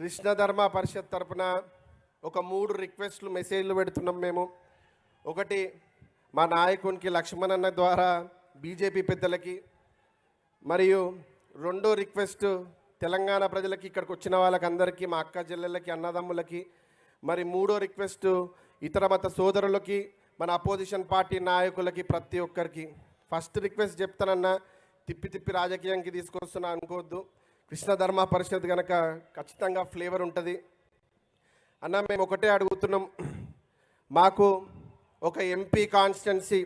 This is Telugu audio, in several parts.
కృష్ణ ధర్మ పరిషత్ తరపున ఒక మూడు రిక్వెస్ట్లు మెసేజ్లు పెడుతున్నాం మేము. ఒకటి మా నాయకునికి లక్ష్మణన్న ద్వారా బీజేపీ పెద్దలకి మరియు రెండో రిక్వెస్ట్ తెలంగాణ ప్రజలకి ఇక్కడికి వచ్చిన వాళ్ళకందరికీ మా అక్క చెల్లెళ్ళకి అన్నదమ్ములకి మరి మూడో రిక్వెస్ట్ ఇతర మత సోదరులకి మన అపోజిషన్ పార్టీ నాయకులకి ప్రతి ఒక్కరికి. ఫస్ట్ రిక్వెస్ట్ చెప్తానన్నా తిప్పి తిప్పి రాజకీయానికి తీసుకొస్తున్నా అనుకోవద్దు. కృష్ణ ధర్మ పరిషత్ కనుక ఖచ్చితంగా ఫ్లేవర్ ఉంటుంది. అన్న మేము ఒకటే అడుగుతున్నాం. మాకు ఒక ఎంపీ కాన్స్టిట్యున్సీ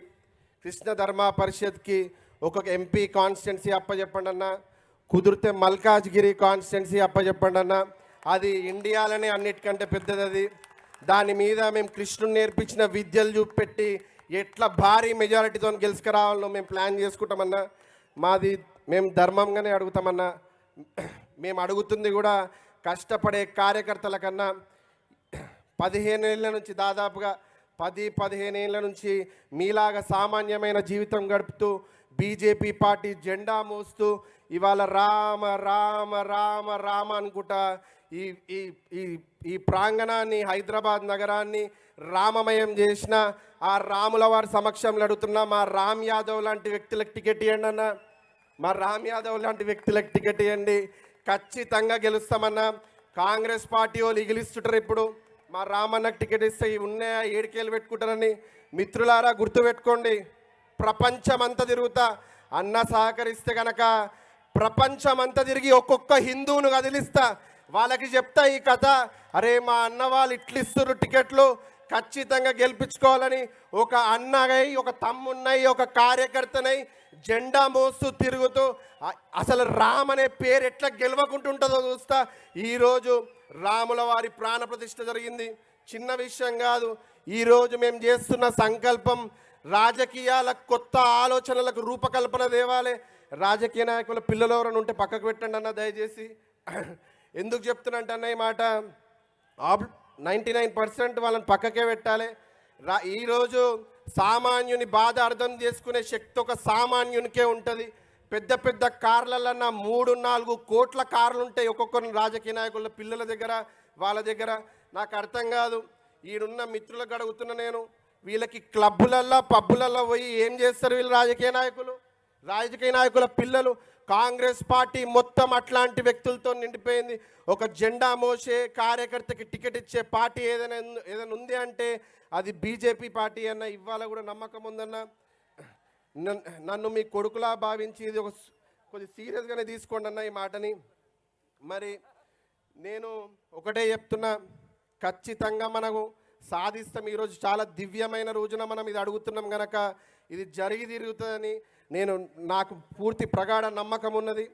కృష్ణ ధర్మ పరిషత్కి ఒక ఎంపీ కాన్స్టిట్యున్సీ అప్పచెప్పండి అన్న. కుదిరితే మల్కాజ్గిరి కాన్స్టిట్యున్సీ అప్పచెప్పండి అన్న. అది ఇండియాలోనే అన్నిటికంటే పెద్దది అది దాని మీద మేము కృష్ణుని నేర్పించిన విద్యలు చూపెట్టి ఎట్లా భారీ మెజారిటీతో గెలుచుకురావాలో మేము ప్లాన్ చేసుకుంటామన్నా. మాది మేము ధర్మంగానే అడుగుతామన్నా. మేము అడుగుతుంది కూడా కష్టపడే కార్యకర్తల కన్నా పదిహేను ఏళ్ళ నుంచి దాదాపుగా పది పదిహేను ఏళ్ళ నుంచి మీలాగా సామాన్యమైన జీవితం గడుపుతూ బీజేపీ పార్టీ జెండా మోస్తూ ఇవాళ రామ రామ రామ రామ అనుకుంటా ఈ ఈ ఈ ఈ ప్రాంగణాన్ని హైదరాబాద్ నగరాన్ని రామమయం చేసిన ఆ రాముల వారి సమక్షంలో అడుగుతున్నా మా రామ్ యాదవ్ లాంటి వ్యక్తులకు టికెట్ ఇవ్వండి అన్న. మా రామ్ యాదవ్ లాంటి వ్యక్తులకు టికెట్ ఇవ్వండి. ఖచ్చితంగా గెలుస్తామన్నా. కాంగ్రెస్ పార్టీ వాళ్ళు ఇగిలిస్తుంటారు ఇప్పుడు. మా రామన్నకు టికెట్ ఇస్తే ఉన్నాయా ఏడికేళ్ళు పెట్టుకుంటారని మిత్రులారా గుర్తుపెట్టుకోండి. ప్రపంచమంతా తిరుగుతా. అన్న సహకరిస్తే కనుక ప్రపంచమంతా తిరిగి ఒక్కొక్క హిందువును కదిలిస్తా. వాళ్ళకి చెప్తా ఈ కథ. అరే మా అన్న వాళ్ళు ఇట్లు ఇస్తున్నారు టికెట్లు. ఖచ్చితంగా గెలిపించుకోవాలని ఒక అన్నగై ఒక తమ్మున్నై ఒక కార్యకర్తనై జెండా మోస్తూ తిరుగుతూ అసలు రామ్ అనే పేరు ఎట్లా గెలవకుంటుంటుందో చూస్తా. ఈరోజు రాముల వారి ప్రాణ ప్రతిష్ఠ జరిగింది. చిన్న విషయం కాదు ఈరోజు మేము చేస్తున్న సంకల్పం రాజకీయాల కొత్త ఆలోచనలకు రూపకల్పన దేవాలే రాజకీయ నాయకుల పిల్లలు ఎవరైనా ఉంటే పక్కకు పెట్టండి అన్న దయచేసి. ఎందుకు చెప్తున్నట్టు అన్న ఈ మాట. నైంటీ నైన్ పర్సెంట్ వాళ్ళని పక్కకే పెట్టాలి. రా ఈరోజు సామాన్యుని బాధ అర్థం చేసుకునే శక్తి ఒక సామాన్యునికే ఉంటుంది. పెద్ద పెద్ద కార్లన్నా మూడు నాలుగు కోట్ల కార్లు ఉంటాయి ఒక్కొక్కరు రాజకీయ నాయకుల పిల్లల దగ్గర వాళ్ళ దగ్గర. నాకు అర్థం కాదు. ఈడున్న మిత్రులకు అడుగుతున్న నేను వీళ్ళకి క్లబ్బులల్లో పబ్బులల్లో పోయి ఏం చేస్తారు వీళ్ళు రాజకీయ నాయకులు? రాజకీయ నాయకుల పిల్లలు కాంగ్రెస్ పార్టీ మొత్తం అట్లాంటి వ్యక్తులతో నిండిపోయింది. ఒక జెండా మోసే కార్యకర్తకి టికెట్ ఇచ్చే పార్టీ ఏదైనా ఏదైనా ఉంది అంటే అది బీజేపీ పార్టీ అన్న ఇవాళ కూడా నమ్మకం ఉందన్న. నన్- నన్ను మీ కొడుకులా భావించి ఇది ఒక కొద్ది సీరియస్గానే తీసుకోండి అన్న ఈ మాటని. మరి నేను ఒకటే చెప్తున్నా ఖచ్చితంగా మనకు సాధిస్తాం. ఈరోజు చాలా దివ్యమైన రోజున మనం ఇది అడుగుతున్నాం కనుక ఇది జరిగి తిరుగుతుందని నేను నాకు పూర్తి ప్రగాఢ నమ్మకం ఉన్నది.